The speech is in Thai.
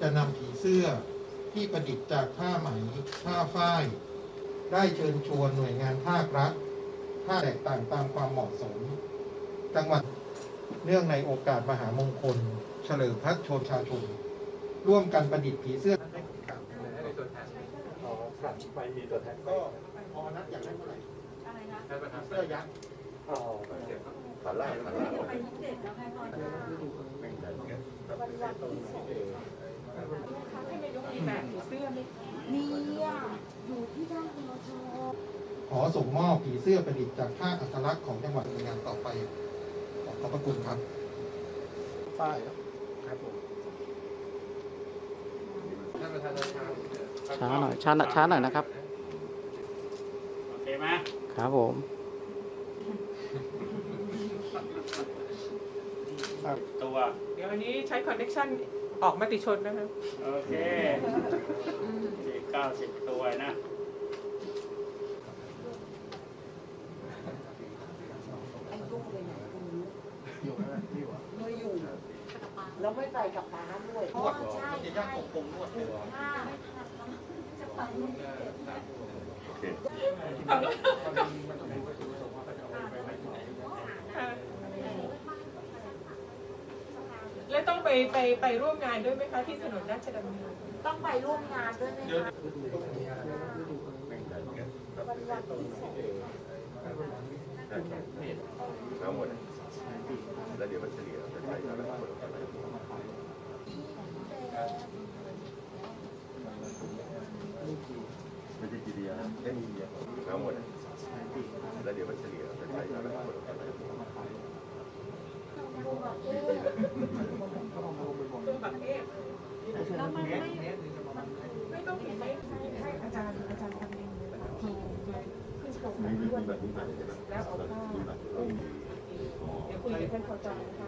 จะนำผีเสื้อที่ประดิษฐ์จากผ้าไหม ผ้าฝ้าย ได้เชิญชวนหน่วยงานภาครัฐผ้าแตกต่างตามความเหมาะสม จังหวัดเนื่องในโอกาสมหามงคล เฉลิมพระชนชาชน ร่วมกันประดิษฐ์ผีเสื้ออ๋อครับไปมีตัวแทนก็พอนัดอยากได้เท่าไหร่อะไรนะผีเสื้อยักษ์อ๋อขาล่างขาล่างไปยี่สิบเจ็ดแล้วไงตอนนี้วันวันที่สองให้นายกมีแบบผีเสื้อไหมนี่อะอยู่ที่ด้านมช ขอส่งมอบผีเสื้อประดิษฐ์จากผ้าอัตลักษณ์ของจังหวัดในงานต่อไปขอขอบพระคุณครับป้ายครับผมช้าหน่อยช้าหน่อยช้าหน่อยนะครับ โอเคไหมครับผมตัว เดี๋ยวอันนี้ใช้คอนเน c ชันออกมติชนนะคะโอเคสี่เก้าสิบตัวนะ ไอ้ลูกเลยไหนคุณรู้ อยู่ไหมอยู่อะ ไม่อยู่ แล้วไม่ไปกับป้าด้วยอ๋อใช่ใช่ค่ะจะไปลูกเจ็ดแล้วต้องไปไปไปร่วมงานด้วยไหมคะที่ถนนราชดำเนินต้องไปร่วมงานด้วยไหมคะวันวันที่สองทั้งหมดแล้วเดี๋ยวมันเฉลี่ยจะใช้กันแล้วหมด ไม่ใช่จีเดียเอ็นเดียทั้งหมดแล้วเดี๋ยวมันเฉลี่ยจะใช้กันแล้วหมดตัวแบบเอ๊ะแล้วมันไม่ไม่ต้องเห็นไหมให้อาจารย์อาจารย์ทำเองเลยค่ะทีขึ้นกับสมัยด้วยแล้วเอาผ้าเดี๋ยวคุยกับท่านพอจนะคะ